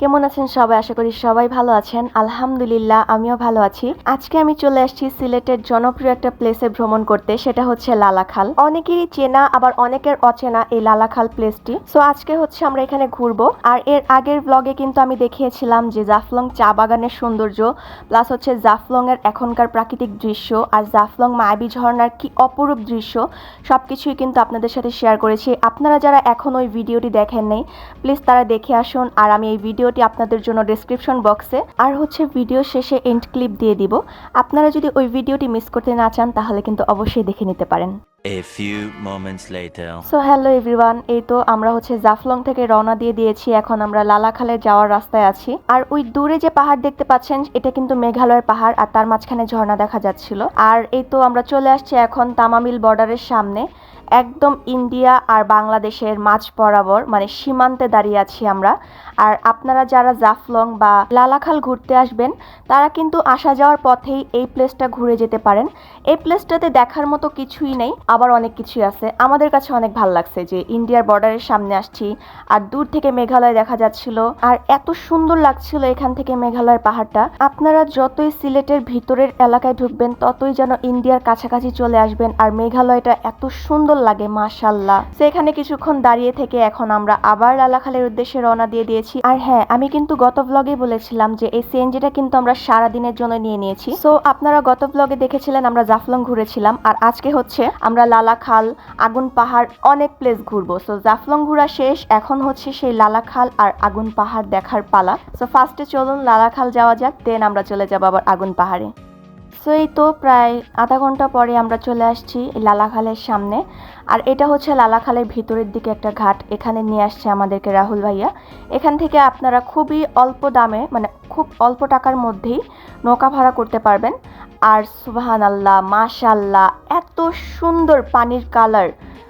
কেমন আছেন সবাই? আশা করি সবাই ভালো আছেন। আলহামদুলিল্লাহ, আমিও ভালো আছি। আজকে আমি চলে আসছি সিলেটের জনপ্রিয় একটা প্লেসে ভ্রমণ করতে, সেটা হচ্ছে লালাখাল। অনেকেরই চেনা, আবার অনেকের অচেনা এই লালাখাল প্লেসটি সো আজকে হচ্ছে আমরা এখানে ঘুরবো। আর এর আগের ব্লগে কিন্তু আমি দেখিয়েছিলাম যে জাফলং চা বাগানের সৌন্দর্য প্লাস হচ্ছে জাফলং এর এখনকার প্রাকৃতিক দৃশ্য আর জাফলং মায়াবী ঝর্ণার কি অপরূপ দৃশ্য, সবকিছুই কিন্তু আপনাদের সাথে শেয়ার করেছি। আপনারা যারা এখন ওই ভিডিওটি দেখেন নাই প্লিজ তারা দেখে আসুন। আর আমি এই ভিডিওটি আপনাদের জন্য ডেসক্রিপশন বক্সে আর হচ্ছে ভিডিও শেষে এন্ড ক্লিপ দিয়ে দিব। আপনারা যদি ওই ভিডিওটি মিস করতে না চান তাহলে কিন্তু অবশ্যই দেখে নিতে পারেন। A few moments later. So hello everyone এই তো আমরা হচ্ছে জাফলং থেকে রওনা দিয়ে দিয়েছি। এখন আমরা লালাখালে যাওয়ার রাস্তায় আছি। আর ওই দূরে যে পাহাড় দেখতে পাচ্ছেন এটা কিন্তু মেঘালয়ের পাহাড় আর তার মাঝখানে ঝর্ণা দেখা যাচ্ছিল। আর এই তো আমরা চলে আসছি এখন তামামিল বর্ডারের সামনে। একদম ইন্ডিয়া আর বাংলাদেশের মাঝ বরাবর মানে সীমান্তে দাঁড়িয়ে আছি আমরা। আর আপনারা যারা জাফলং বা লালাখাল ঘুরতে আসবেন, তারা কিন্তু আসা যাওয়ার পথেই এই প্লেসটা ঘুরে যেতে পারেন। এই প্লেসটাতে দেখার মতো কিছুই নেই, আবার অনেক কিছুই আছে। আমাদের কাছে অনেক ভালো লাগছে যে ইন্ডিয়ার বর্ডারের সামনে আসছি, আর দূর থেকে মেঘালয় দেখা যাচ্ছিল, আর এত সুন্দর লাগছিল এখান থেকে মেঘালয়ের পাহাড়টা। আপনারা যতই সিলেটের ভিতরের এলাকায় ঢুকবেন, ততই যেন ইন্ডিয়ার কাছাকাছি চলে আসবেন, আর মেঘালয়টা এত সুন্দর লাগে মাশাল্লাহ সেখানে কিছুক্ষণ দাঁড়িয়ে থেকে এখন আমরা আবার লালাখালের উদ্দেশ্যে রওনা দিয়ে দিয়েছি। আর হ্যাঁ আমি কিন্তু গত ব্লগে বলেছিলাম যে এই সিএনজিটা কিন্তু আমরা সারা দিনের জন্য নিয়ে নিয়েছি। সো আপনারা গত ব্লগে দেখেছিলেন আমরা জাফলং ঘুরেছিলাম। আর আজকে হচ্ছে আমরা লালাখাল, আগুন পাহাড় অনেক প্লেস ঘুরবো। সো জাফলং ঘোরা শেষ, এখন হচ্ছে সেই লালাখাল আর আগুন পাহাড় দেখার পালা। সো ফার্স্টে চলুন, লালাখাল যাওয়া যাক দেন আমরা চলে যাব আবার আগুন পাহাড়ে। সো এই তো প্রায় আধা ঘণ্টা পরে আমরা চলে আসছি লালাখালের সামনে। আর এটা হচ্ছে লালাখালের ভিতরের দিকে একটা ঘাট। এখানে নিয়ে আসছে আমাদেরকে রাহুল ভাইয়া। এখান থেকে আপনারা খুবই অল্প দামে মানে খুব অল্প টাকার মধ্যেই নৌকা ভাড়া করতে পারবেন। আর সুবাহান আল্লাহ মাশাল্লাহ এত সুন্দর পানির কালার।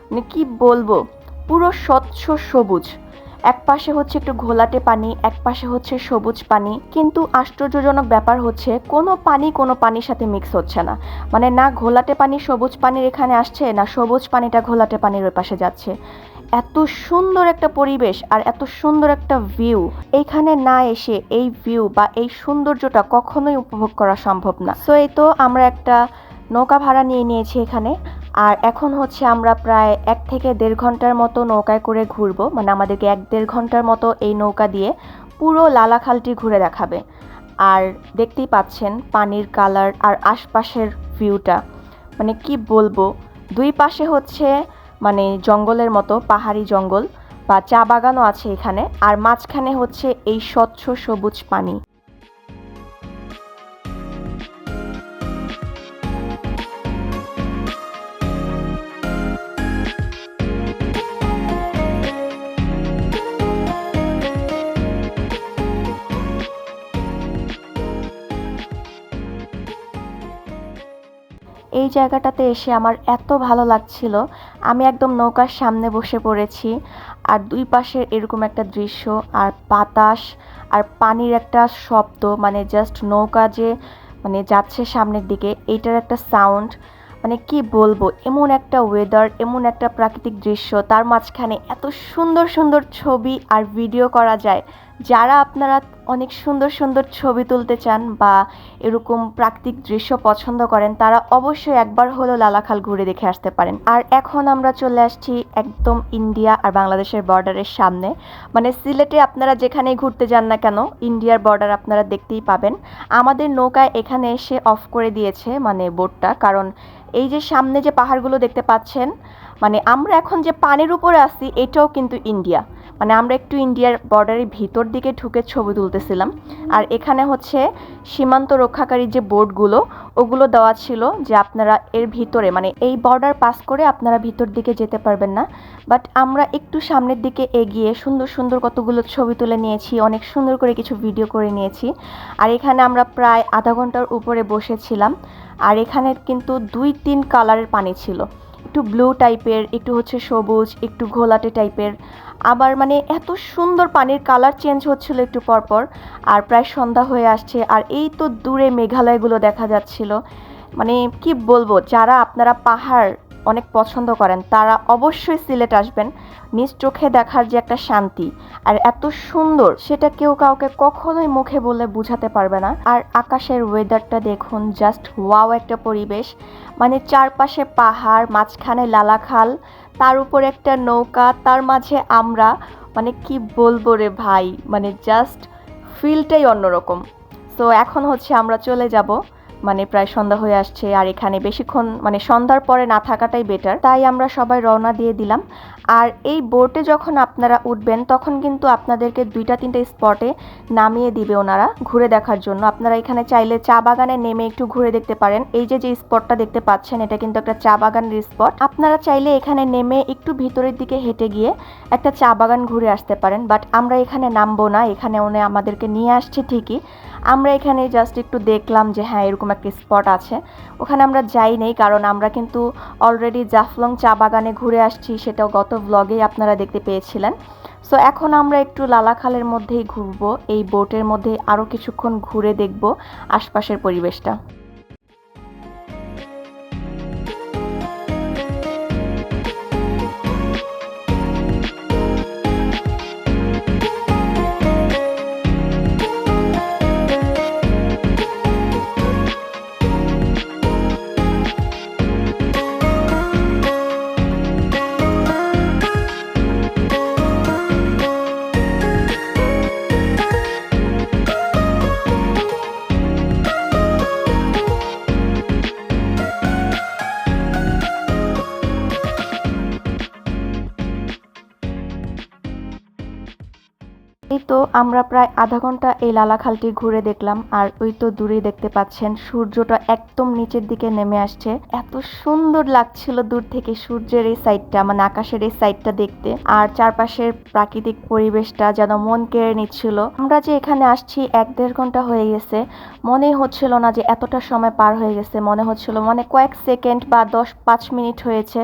মানে কি বলব? পুরো স্বচ্ছ সবুজ। এক পাশে হচ্ছে একটু ঘোলাটে পানি, এক পাশে হচ্ছে সবুজ পানি। কিন্তু আশ্চর্যজনক ব্যাপার হচ্ছে, কোনো পানি কোনো পানির সাথে মিক্স হচ্ছে না। মানে না ঘোলাটে পানি সবুজ পানির এখানে আসছে, না সবুজ পানিটা ঘোলাটে পানির ওই পাশে যাচ্ছে। এত সুন্দর একটা পরিবেশ আর এত সুন্দর একটা ভিউ এইখানে না এসে এই ভিউ বা এই সৌন্দর্যটা কখনোই উপভোগ করা সম্ভব না। সো এই তো আমরা একটা নৌকা ভাড়া নিয়ে নিয়েছি এখানে। আর এখন হচ্ছে আমরা প্রায় এক থেকে দেড় ঘণ্টার মতো নৌকায় করে ঘুরবো। মানে আমাদেরকে এক দেড় ঘণ্টার মতো এই নৌকা দিয়ে পুরো লালাখালটি ঘুরে দেখাবে। আর দেখতেই পাচ্ছেন পানির কালার আর আশপাশের ভিউটা। মানে কি বলব? দুই পাশে হচ্ছে মানে জঙ্গলের মতো, পাহাড়ি জঙ্গল বা চা বাগানও আছে এখানে। আর মাঝখানে হচ্ছে এই স্বচ্ছ সবুজ পানি। এই জায়গাটাতে এসে আমার এত ভালো লাগছিল। আমি একদম নৌকার সামনে বসে পড়েছি। আর দুই পাশের এরকম একটা দৃশ্য, আর বাতাস, আর পানির একটা শব্দ মানে জাস্ট নৌকা যে মানে যাচ্ছে সামনের দিকে, এইটার একটা সাউন্ড মানে কি বলব, এমন একটা ওয়েদার এমন একটা প্রাকৃতিক দৃশ্য। তার মাঝখানে এত সুন্দর সুন্দর ছবি আর ভিডিও করা যায়। যারা আপনারা অনেক সুন্দর সুন্দর ছবি তুলতে চান বা এরকম প্রাকৃতিক দৃশ্য পছন্দ করেন, তারা অবশ্যই একবার হলো লালাখাল ঘুরে দেখে আসতে পারেন। আর এখন আমরা চলে আসছি একদম ইন্ডিয়া আর বাংলাদেশের বর্ডারের সামনে। মানে সিলেটে আপনারা যেখানেই ঘুরতে যান না কেন, ইন্ডিয়ার বর্ডার আপনারা দেখতেই পাবেন। আমাদের নৌকায় এখানে এসে অফ করে দিয়েছে মানে বোটটা, কারণ এই যে সামনে যে পাহাড়গুলো দেখতে পাচ্ছেন মানে আমরা এখন যে পানির উপরে আছি, এটাও কিন্তু ইন্ডিয়া। মানে আমরা একটু ইন্ডিয়ার বর্ডারের ভিতর দিকে ঢুকে ছবি তুলতেছিলাম। আর এখানে হচ্ছে সীমান্ত রক্ষাকারী যে বোর্ডগুলো ওগুলো দেওয়া ছিল যে আপনারা এর ভিতরে মানে এই বর্ডার পাস করে আপনারা ভিতর দিকে যেতে পারবেন না। বাট আমরা একটু সামনের দিকে এগিয়ে সুন্দর সুন্দর কতগুলো ছবি তুলে নিয়েছি, অনেক সুন্দর করে কিছু ভিডিও করে নিয়েছি। আর এখানে আমরা প্রায় আধা ঘণ্টার উপরে বসেছিলাম। আর এখানে কিন্তু দুই, তিন কালারের পানি ছিল। একটু ব্লু টাইপের একটু হচ্ছে সবুজ, একটু ঘোলাটে টাইপের আবার মানে এত সুন্দর পানির কালার চেঞ্জ হচ্ছিল একটু পরপর, আর প্রায় সন্ধ্যা হয়ে আসছে, আর এই তো দূরে মেঘালয়গুলো দেখা যাচ্ছিল। মানে কি বলব, যারা আপনারা পাহাড় অনেক পছন্দ করেন, তারা অবশ্যই সিলেট আসবেন। নিজ চোখে দেখার যে একটা শান্তি, আর এত সুন্দর, সেটা কেউ কাউকে কখনোই মুখে বলে বোঝাতে পারবে না। আর আকাশের ওয়েদারটা দেখুন জাস্ট ওয়াও একটা পরিবেশ। মানে চারপাশে পাহাড়, মাঝখানে লালাখাল, তার উপর একটা নৌকা, তার মাঝে আমরা। মানে কি বলব রে ভাই মানে জাস্ট ফিলটাই অন্যরকম। সো এখন হচ্ছে আমরা চলে যাব। মানে প্রায় সন্ধ্যা হয়ে আসছে আর এখানে বেশিক্ষণ মানে সন্ধ্যার পরে না থাকাটাই বেটার তাই আমরা সবাই রওনা দিয়ে দিলাম। আর এই বোটে যখন আপনারা উঠবেন, তখন কিন্তু আপনাদেরকে দুইটা, তিনটে স্পটে নামিয়ে দিবে ওনারা ঘুরে দেখার জন্য। আপনারা এখানে চাইলে চা বাগানে নেমে একটু ঘুরে দেখতে পারেন। এই যে যে স্পটটা দেখতে পাচ্ছেন, এটা কিন্তু একটা চা বাগানের স্পট আপনারা চাইলে এখানে নেমে একটু ভিতরের দিকে হেঁটে গিয়ে একটা চা বাগান ঘুরে আসতে পারেন। বাট আমরা এখানে নামবো না, এখানে উনি আমাদেরকে নিয়ে আসছে ঠিকই। আমরা এখানে জাস্ট একটু দেখলাম যে হ্যাঁ এরকম একটা স্পট আছে। ওখানে আমরা যাই নেই, কারণ আমরা কিন্তু অলরেডি জাফলং চা বাগানে ঘুরে আসছি, সেটাও গত ব্লগেই আপনারা দেখতে পেয়েছিলেন। সো এখন আমরা একটু লালাখালের মধ্যেই ঘুরবো। এই বোটের মধ্যে আরও কিছুক্ষণ ঘুরে দেখব আশপাশের পরিবেশটা। আমরা প্রায় আধা ঘণ্টা এই লালাখালটি ঘুরে দেখলাম, আর ওই তো দূরে দেখতে পাচ্ছেন, সূর্যটা একদম নিচের দিকে নেমে আসছে। এত সুন্দর লাগছিল দূর থেকে সূর্যের এই সাইডটা মানে আকাশের এই সাইডটা দেখতে, আর চারপাশের প্রাকৃতিক পরিবেশটা যেন মন কেড়ে নিচ্ছিল। আমরা যে এখানে আসছি, এক দেড় ঘণ্টা হয়ে গেছে, মনে হচ্ছিল না যে এতটা সময় পার হয়ে গেছে, মনে হচ্ছিল মানে কয়েক সেকেন্ড বা দশ, পাঁচ মিনিট হয়েছে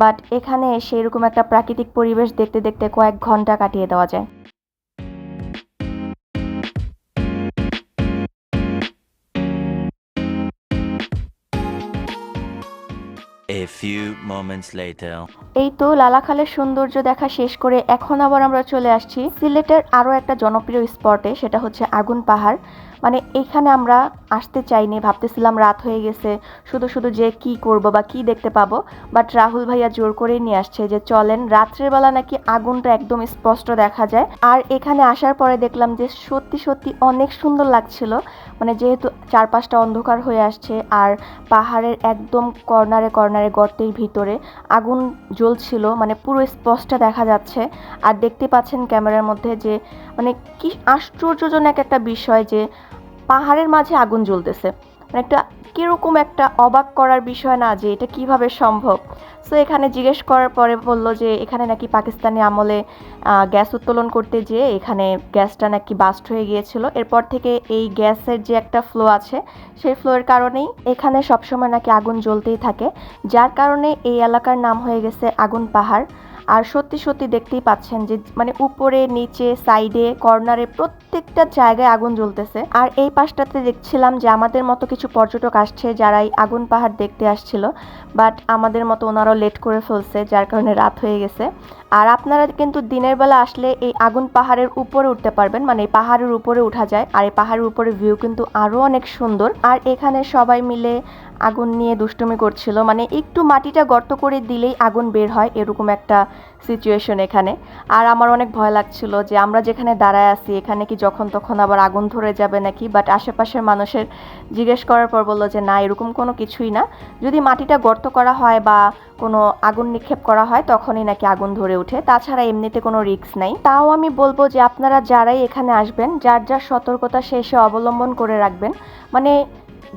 বাট এখানে এসে এরকম একটা প্রাকৃতিক পরিবেশ দেখতে দেখতে কয়েক ঘণ্টা কাটিয়ে দেওয়া যায়। Few moments later. এই তো লালাখালের সৌন্দর্য দেখা শেষ করে এখন আবার আমরা চলে আসছি সিলেটের আরও একটা জনপ্রিয় স্পটে সেটা হচ্ছে আগুন পাহাড় মানে এখানে আমরা আসতে চাইনি, ভাবতেছিলাম রাত হয়ে গেছে, শুধু শুধু যে কি করব বা কি দেখতে পাবো। বাট রাহুল ভাইয়া জোর করেই নিয়ে আসছে যে, চলেন, রাত্রের বেলা নাকি আগুনটা একদম স্পষ্ট দেখা যায়। আর এখানে আসার পরে দেখলাম যে, সত্যি সত্যি অনেক সুন্দর লাগছিল। মানে যেহেতু চারপাশটা অন্ধকার হয়ে আসছে আর পাহাড়ের একদম কর্নারে কর্নারে গর্তের ভিতরে আগুন জ্বলছিল মানে পুরো স্পষ্ট দেখা যাচ্ছে। আর দেখতে পাচ্ছেন ক্যামেরার মধ্যে যে মানে কি আশ্চর্যজনক একটা বিষয় যে পাহাড়ের মাঝে আগুন জ্বলতেছে। মানে একটা কীরকম একটা অবাক করার বিষয় না যে এটা কীভাবে সম্ভব? সো এখানে জিজ্ঞেস করার পরে বলল যে এখানে নাকি পাকিস্তানি আমলে গ্যাস উত্তোলন করতে যেয়ে এখানে গ্যাসটা নাকি বাস্ট হয়ে গিয়েছিল। এরপর থেকে এই গ্যাসের যে একটা ফ্লো আছে, সেই ফ্লোয়ের কারণেই এখানে সবসময় নাকি আগুন জ্বলতেই থাকে। যার কারণে এই এলাকার নাম হয়ে গেছে আগুন পাহাড়। আর সত্যি সত্যি দেখতেই পাচ্ছেন যে মানে উপরে, নিচে সাইডে কর্নারে প্রত্যেকটা জায়গায় আগুন জ্বলতেছে। আর এই পাশটাতে দেখছিলাম যে আমাদের মতো কিছু পর্যটক আসছে যারা এই আগুন পাহাড় দেখতে আসছিল বাট আমাদের মতো ওনারাও লেট করে ফেলছে, যার কারণে রাত হয়ে গেছে। আর আপনারা কিন্তু দিনের বেলা আসলে এই আগুন পাহাড়ের উপরে উঠতে পারবেন মানে এই পাহাড়ের উপরে উঠা যায়। আর এই পাহাড়ের উপরে ভিউ কিন্তু আরও অনেক সুন্দর। আর এখানে সবাই মিলে আগুন নিয়ে দুষ্টুমি করছিল। মানে একটু মাটিটা গর্ত করে দিলেই আগুন বের হয় এরকম একটা সিচুয়েশন এখানে। আর আমার অনেক ভয় লাগছিল যে আমরা যেখানে দাঁড়ায় আছি, এখানে কি যখন তখন আবার আগুন ধরে যাবে নাকি? বাট আশেপাশের মানুষের জিজ্ঞেস করার পর বলল যে না, এরকম কোনো কিছুই না। যদি মাটিটা গর্ত করা হয় বা কোনো আগুন নিক্ষেপ করা হয়, তখনই নাকি আগুন ধরে ওঠে। তাছাড়া এমনিতে কোনো রিস্ক নেই। তাও আমি বলব যে আপনারা যারাই এখানে আসবেন, যার যার সতর্কতা শেষে অবলম্বন করে রাখবেন। মানে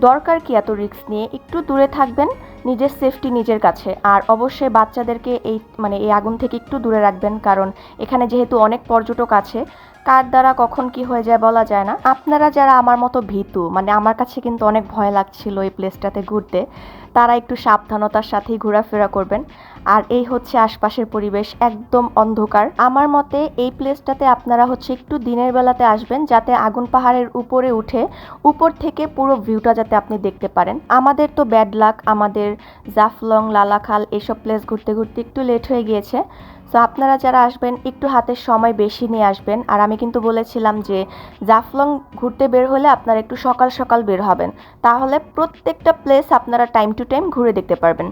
দরকার কি এত রিস্ক নিয়ে? একটু দূরে থাকবেন, নিজের সেফটি নিজের কাছে। আর অবশ্যই বাচ্চাদেরকে এই মানে এই আগুন থেকে একটু দূরে রাখবেন, কারণ এখানে যেহেতু অনেক পর্যটক আছে, কার দ্বারা কখন কি হয়ে যায় বলা যায় না। আপনারা যারা আমার মতো ভীতু মানে আমার কাছে কিন্তু অনেক ভয় লাগছিল এই প্লেসটাতে ঘুরতে, তারা একটু সাবধানতার সাথেই ঘোরাফেরা করবেন। আর এই হচ্ছে আশপাশের পরিবেশ, একদম অন্ধকার। আমার মতে এই প্লেসটাতে আপনারা হচ্ছে একটু দিনের বেলাতে আসবেন, যাতে আগুন পাহাড়ের উপরে উঠে উপর থেকে পুরো ভিউটা যাতে আপনি দেখতে পারেন। আমাদের তো ব্যাড লাক আমাদের জাফলং, লালাখাল এসব প্লেস ঘুরতে ঘুরতে একটু লেট হয়ে গিয়েছে। সো আপনারা যারা আসবেন, একটু হাতের সময় বেশি নিয়ে আসবেন। আর আমি কিন্তু বলেছিলাম যে, জাফলং ঘুরতে বের হলে আপনারা একটু সকাল সকাল বের হবেন। তাহলে প্রত্যেকটা প্লেস আপনারা টাইম টু টাইম ঘুরে দেখতে পারবেন।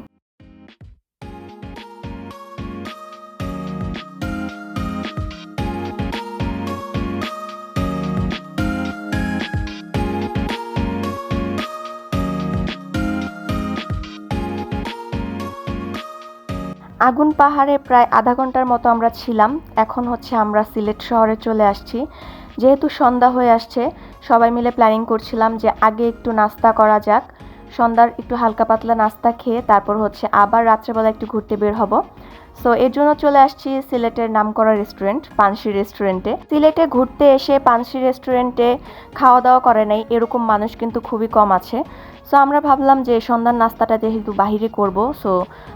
আগুন পাহাড়ে প্রায় আধা ঘণ্টার মতো আমরা ছিলাম। এখন হচ্ছে আমরা সিলেট শহরে চলে আসছি। যেহেতু সন্ধ্যা হয়ে আসছে, সবাই মিলে প্ল্যানিং করছিলাম যে আগে একটু নাস্তা করা যাক। সন্ধ্যার একটু হালকা পাতলা নাস্তা খেয়ে তারপর হচ্ছে আবার রাত্রেবেলা একটু ঘুরতে বের হব। সো এর জন্য চলে আসছি সিলেটের নামকরা রেস্টুরেন্ট পানসি রেস্টুরেন্টে সিলেটে ঘুরতে এসে পানসি রেস্টুরেন্টে খাওয়া দাওয়া করে নাই, এরকম মানুষ কিন্তু খুবই কম আছে। সো আমরা ভাবলাম যে সন্ধ্যার নাস্তাটা যেহেতু বাহিরে করব সো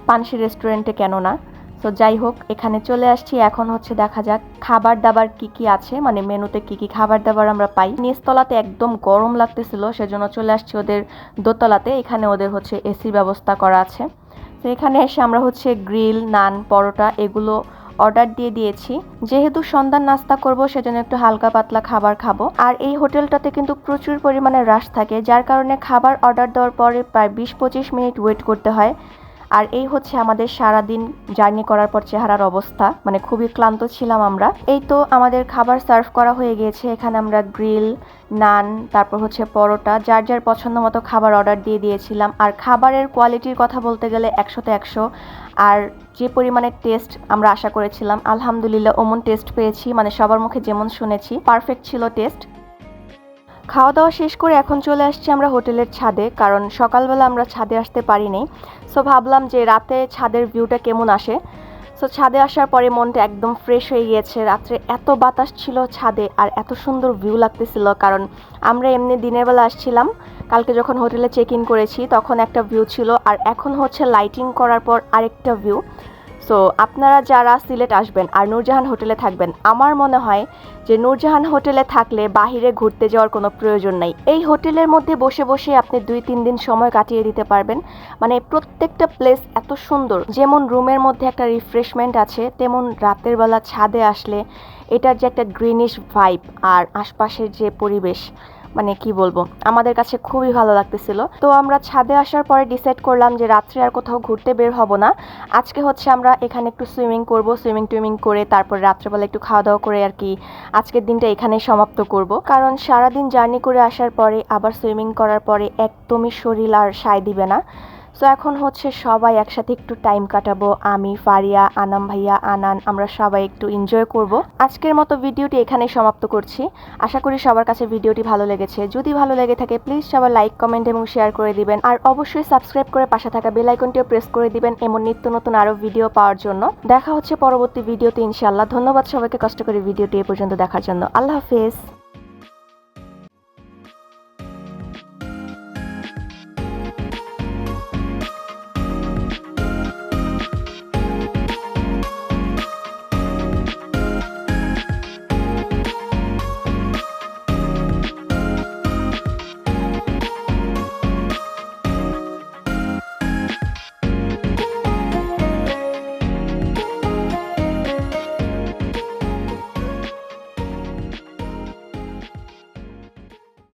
পানসি রেস্টুরেন্টে কেন না? সো যাই হোক, এখানে চলে আসছি। এখন হচ্ছে দেখা যাক খাবার দাবার কি কি আছে। মানে মেনুতে কি কি খাবার দাবার আমরা পাই। নিচতলাতে একদম গরম লাগতেছিল, সেজন্য চলে আসছি ওদের দোতলাতে। এখানে ওদের হচ্ছে এসি ব্যবস্থা করা আছে। তো এখানে এসে আমরা হচ্ছে গ্রিল, নান, পরোটা এগুলো অর্ডার দিয়ে দিয়েছি। যেহেতু সন্ধ্যার নাস্তা করব, সেজন্য একটু হালকা পাতলা খাবার খাব। আর এই হোটেলটাতে কিন্তু প্রচুর পরিমাণে রাশ থাকে, যার কারণে খাবার অর্ডার দেওয়ার পরে প্রায় বিশ পঁচিশ মিনিট ওয়েট করতে হয়। আর এই হচ্ছে আমাদের সারাদিন জার্নি করার পর চেহারার অবস্থা। মানে খুবই ক্লান্ত ছিলাম আমরা। এই তো আমাদের খাবার সার্ভ করা হয়ে গিয়েছে। এখানে আমরা গ্রিল, নান, তারপর হচ্ছে পরোটা, যার যার পছন্দ মতো খাবার অর্ডার দিয়ে দিয়েছিলাম। আর খাবারের কোয়ালিটির কথা বলতে গেলে একশোতে একশো। আর যে পরিমাণে টেস্ট আমরা আশা করেছিলাম, আলহামদুলিল্লাহ ওমন টেস্ট পেয়েছি। মানে সবার মুখে যেমন শুনেছি, পারফেক্ট ছিল টেস্ট। খাওয়া দাওয়া শেষ করে এখন চলে আসছি আমরা হোটেলের ছাদে, কারণ সকালবেলা আমরা ছাদে আসতে পারিনি। সো ভাবলাম যে রাতে ছাদের ভিউটা কেমন আসে? সো ছাদে আসার পরে মনটা একদম ফ্রেশ হয়ে গিয়েছে। রাত্রে এত বাতাস ছিল ছাদে আর এত সুন্দর ভিউ লাগতেছিল, কারণ আমরা এমনি দিনের বেলা আসছিলাম। কালকে যখন হোটেলে চেক ইন করেছি, তখন একটা ভিউ ছিল আর এখন হচ্ছে লাইটিং করার পর আরেকটা ভিউ সো আপনারা যারা সিলেট আসবেন আর নূরজাহান হোটেলে থাকবেন, আমার মনে হয় যে নূরজাহান হোটেলে থাকলে বাহিরে ঘুরতে যাওয়ার কোনো প্রয়োজন নাই। এই হোটেলের মধ্যে বসে বসে আপনি দুই তিন দিন সময় কাটিয়ে দিতে পারবেন। মানে প্রত্যেকটা প্লেস এত সুন্দর, যেমন রুমের মধ্যে একটা রিফ্রেশমেন্ট আছে, তেমন রাতের বেলা ছাদে আসলে এটার যে একটা গ্রিনিশ ভাইব আর আশপাশের যে পরিবেশ মানে কি বলব, আমাদের কাছে খুবই ভালো লাগতেছিল। তো আমরা ছাদে আসার পরে ডিসাইড করলাম যে রাত্রে আর কোথাও ঘুরতে বের হব না। আজকে হচ্ছে আমরা এখানে একটু সুইমিং করব সুইমিং টুইমিং করে তারপর রাত্রেবেলা একটু খাওয়া দাওয়া করে আর কি আজকের দিনটা এখানে সমাপ্ত করব। কারণ সারাদিন জার্নি করে আসার পরে, আবার সুইমিং করার পরে একদমই শরীর আর সায় দিবে না। সো এখন হচ্ছে সবাই একসাথে একটু টাইম কাটাবো। আমি, ফারিয়া, আনাম ভাইয়া, আনান, আমরা সবাই একটু এনজয় করব। আজকের মতো ভিডিওটি এখানেই সমাপ্ত করছি। আশা করি সবার কাছে ভিডিওটি ভালো লেগেছে। যদি ভালো লেগে থাকে প্লিজ সবাই লাইক কমেন্ট এবং শেয়ার করে দিবেন। আর অবশ্যই সাবস্ক্রাইব করে পাশে থাকা বেল আইকনটিও প্রেস করে দিবেন এমন নিত্য নতুন আরও ভিডিও পাওয়ার জন্য। দেখা হচ্ছে পরবর্তী ভিডিওতে ইনশাআল্লাহ। ধন্যবাদ সবাইকে কষ্ট করে ভিডিওটি এ পর্যন্ত দেখার জন্য। আল্লাহ হাফেজ।